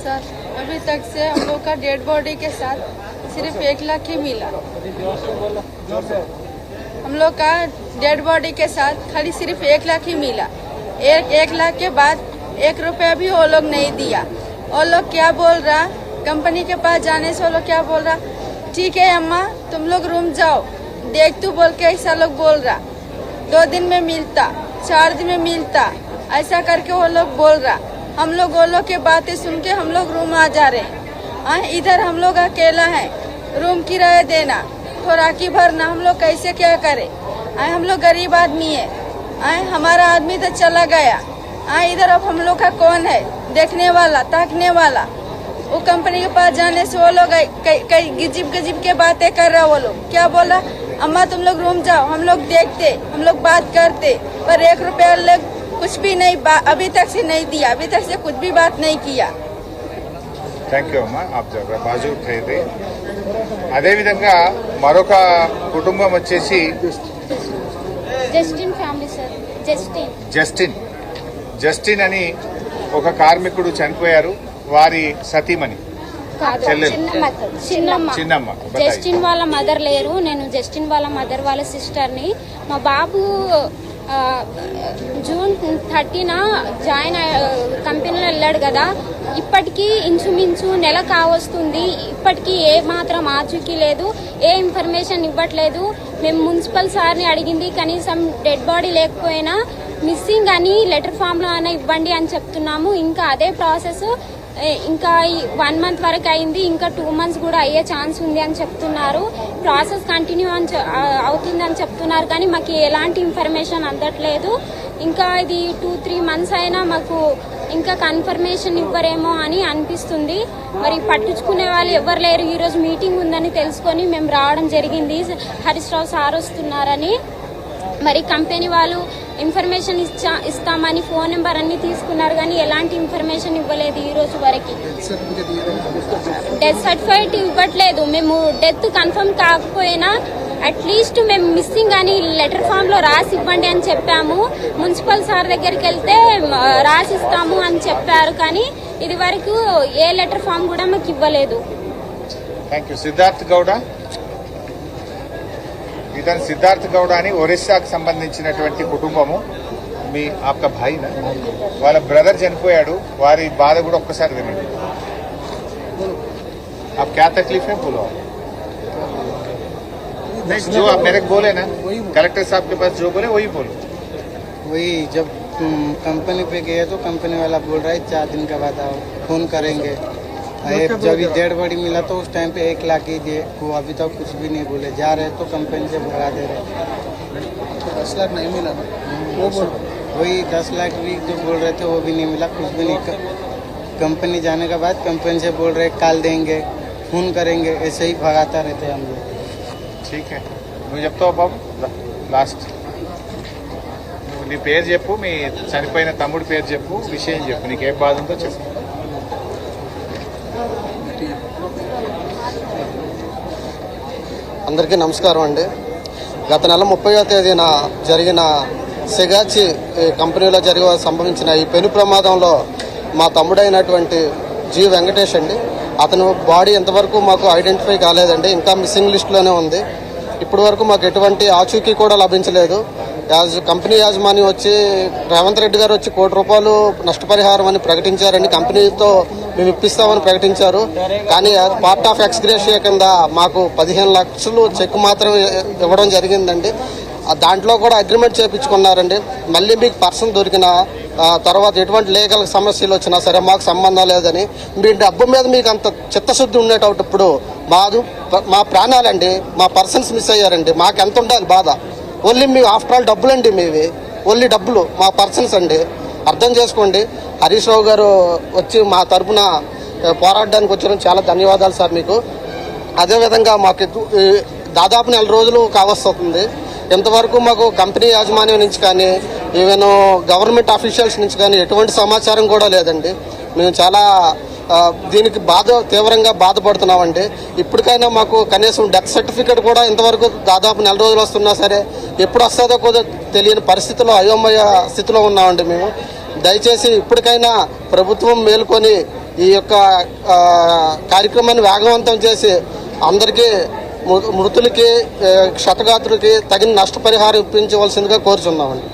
Sir, अभी तक से हम लोग का डेड बॉडी के साथ सिर्फ़ एक लाख ही मिला। हम लोग का डेड बॉडी के साथ खाली सिर्फ़ एक लाख ही मिला। एक एक लाख के बाद एक रुपया भी वो लोग नहीं दिया। वो लोग क्या बोल रहा? कंपनी के पास जाने से वो लोग क्या बोल रहा? ठीक है, अम्मा, तुम लोग रूम जाओ। देख तू बोल के ऐसा लोग बोल रहा। दो दिन में मिलता, चार दिन में मिलता। ऐसा करके वो लोग बोल रहा। हम लोग वो लोग की बातें सुन के हम लोग रूम आ जा रहे हैं। इधर हम लोग अकेला है। रूम किराया देना राखी भरना हम लोग कैसे क्या करें? हाँ, हम लोग गरीब आदमी है। हाँ, हमारा आदमी तो चला गया। हाँ, इधर अब हम लोग का कौन है? देखने वाला ताकने वाला। वो कंपनी के पास जाने से वो लोग कई गिजिब गिजिब के बातें कर रहा वो लोग। क्या बोला? अम्मा तुम लोग रूम जाओ हम लोग देखते हम लोग बात करते पर एक रुपया कुछ भी नहीं बा- अभी तक से नहीं दिया अभी तक से कुछ भी बात नहीं किया థ్యాంక్ యూ అమ్మా ఆప్ జర బాజు ఖైదీ అదేవిధంగా మరొక కుటుంబం వచ్చేసి Justin family sir Justin Justin Justin అని ఒక కార్మికుడు చనిపోయారు వారి సతీమణి కాదు చెల్లెలు. చిన్నమ్మ చిన్నమ్మ చిన్నమ్మ బతాయి. జస్టిన్ వాళ్ళ మదర్ లేరు నేను జస్టిన్ వాళ్ళ మదర్ వాళ్ళ సిస్టర్ని మా బాబు ఆ, జూన్ థర్టీన జాయిన్ కంపెనీలో వెళ్ళాడు కదా. ఇప్పటికీ ఇంచుమించు నెల కావస్తుంది. ఇప్పటికీ ఏ మాత్రం ఆచూకీ లేదు ఏ ఇన్ఫర్మేషన్ ఇవ్వట్లేదు. మేము మున్సిపల్ సార్ని అడిగింది కనీసం డెడ్ బాడీ లేకపోయినా మిస్సింగ్ అని లెటర్ ఫామ్లో అయినా ఇవ్వండి అని చెప్తున్నాము. ఇంకా అదే ప్రాసెస్ ఇంకా వన్ మంత్ వరకు అయింది ఇంకా టూ మంత్స్ కూడా అయ్యే ఛాన్స్ ఉంది అని చెప్తున్నారు. ప్రాసెస్ కంటిన్యూ అని అవుతుందని చెప్తున్నారు కానీ మాకు ఎలాంటి ఇన్ఫర్మేషన్ అందట్లేదు. ఇంకా ఇది టూ త్రీ మంత్స్ అయినా మాకు ఇంకా కన్ఫర్మేషన్ ఇవ్వరేమో అని అనిపిస్తుంది. మరి పట్టించుకునే వాళ్ళు ఎవరు లేరు. ఈరోజు మీటింగ్ ఉందని తెలుసుకొని మేము రావడం జరిగింది. హరీష్ రావు సార్ వస్తున్నారని. మరి కంపెనీ వాళ్ళు ఇన్ఫర్మేషన్ ఇచ్చా ఇస్తామని ఫోన్ నెంబర్ అన్ని తీసుకున్నారు కానీ ఎలాంటి ఇన్ఫర్మేషన్ ఇవ్వలేదు ఈ రోజు వరకు. డెత్ సర్టిఫికేట్ ఇవ్వట్లేదు. మేము డెత్ కన్ఫర్మ్ కాకపోయినా అట్లీస్ట్ మేము మిస్సింగ్ అని లెటర్ ఫామ్లో రాసి ఇవ్వండి అని చెప్పాము. మున్సిపల్ సార్ దగ్గరికి వెళ్తే రాసిస్తాము రాసి ఇస్తాము అని చెప్పారు కానీ ఇది వరకు ఏ లెటర్ ఫామ్ కూడా మాకు ఇవ్వలేదు. సిద్ధార్థ్ గౌడ ఇతను సిద్ధార్థ్ గౌడ అని ఒరిస్సాకు సంబంధించినటువంటి కుటుంబము మీ ఆప్క భాయినా వాళ్ళ బ్రదర్ చనిపోయాడు వారి బాధ కూడా ఒక్కసారి వినండి आप क्या तकलीफ है बोलो नहीं जो आप मेरे को बोले ना कलेक्टर साहब के पास जो बोले वही बोलो वही जब हम्म, कंपनी पे गए तो कंपनी वाला बोल रहा है चार दिन के बाद आओ फोन करेंगे अरे जब ये डेढ़ बड़ी मिला तो उस टाइम पे एक लाख ही दिए वो अभी तक कुछ भी नहीं बोले जा रहे तो कंपनी से भगा दे रहे दस लाख नहीं मिला वो बोल वही दस लाख भी जो बोल रहे थे वो भी नहीं मिला कुछ भी नहीं कंपनी जाने के बाद कंपनी से बोल रहे कॉल देंगे फोन करेंगे ऐसे ही भगाता रहते हम लोग ठीक है నువ్వు చెప్తావు బాబు లాస్ట్ నువ్వు నీ పేరు చెప్పు మీ చనిపోయిన తమ్ముడి పేరు చెప్పు విషయం చెప్పు నీకు ఏ బాధ ఉందో చెప్పు అందరికీ నమస్కారం అండి. గత నెల ముప్పైవ తేదీన జరిగిన సెగాచి కంపెనీలో జరిగ సంభవించిన ఈ పెను ప్రమాదంలో మా తమ్ముడైనటువంటి జి వెంకటేష్ అండి. అతను బాడీ ఎంతవరకు మాకు ఐడెంటిఫై కాలేదండి. ఇంకా మిస్సింగ్ లిస్టులోనే ఉంది. ఇప్పటి వరకు మాకు ఎటువంటి ఆచూకీ కూడా లభించలేదు. యాజ్ కంపెనీ యాజమాన్యం వచ్చి రేవంత్ రెడ్డి గారు వచ్చి కోటి రూపాయలు నష్టపరిహారం అని ప్రకటించారని కంపెనీతో మేము ఇప్పిస్తామని ప్రకటించారు. కానీ పార్ట్ ఆఫ్ ఎక్స్గ్రేషియా కింద మాకు పదిహేను లక్షలు చెక్ మాత్రం ఇవ్వడం జరిగిందండి. దాంట్లో కూడా అగ్రిమెంట్ చేయించుకున్నారండి మళ్ళీ మీకు పర్సన్ దొరికిన తర్వాత ఎటువంటి లీగల్ సమస్యలు వచ్చినా సరే మాకు సంబంధం లేదని. మీ డబ్బు మీద మీకు అంత చిత్తశుద్ధి ఉండేటప్పుడు మాదు మా ప్రాణాలండి మా పర్సన్స్ మిస్ అయ్యారండి. మాకు ఎంత ఉండాలి బాధ? ఓన్లీ మీ ఆఫ్టర్ ఆల్ డబ్బులండి మీవి. ఓన్లీ డబ్బులు మా పర్సన్స్ అండి. అర్థం చేసుకోండి. హరీష్ రావు గారు వచ్చి మా తరపున పోరాడడానికి వచ్చిన చాలా ధన్యవాదాలు సార్ మీకు. అదేవిధంగా మాకు దాదాపు నెల రోజులు కావస్తుంది. ఇంతవరకు మాకు కంపెనీ యాజమాన్యం నుంచి కానీ ఈవెన్ గవర్నమెంట్ అఫీషియల్స్ నుంచి కానీ ఎటువంటి సమాచారం కూడా లేదండి. మేము చాలా దీనికి బాధ తీవ్రంగా బాధపడుతున్నామండి. ఇప్పటికైనా మాకు కనీసం డెత్ సర్టిఫికేట్ కూడా ఇంతవరకు దాదాపు నెల రోజులు వస్తున్నా సరే ఎప్పుడు వస్తుందో కూడా తెలియని పరిస్థితిలో అయోమయ స్థితిలో ఉన్నామండి మేము. దయచేసి ఇప్పటికైనా ప్రభుత్వం మేల్కొని ఈ యొక్క కార్యక్రమాన్ని వేగవంతం చేసి అందరికీ మృ- మృతులకి క్షతగాత్రులకి తగిన నష్టపరిహారం ఇప్పించవలసిందిగా కోరుచున్నామండి.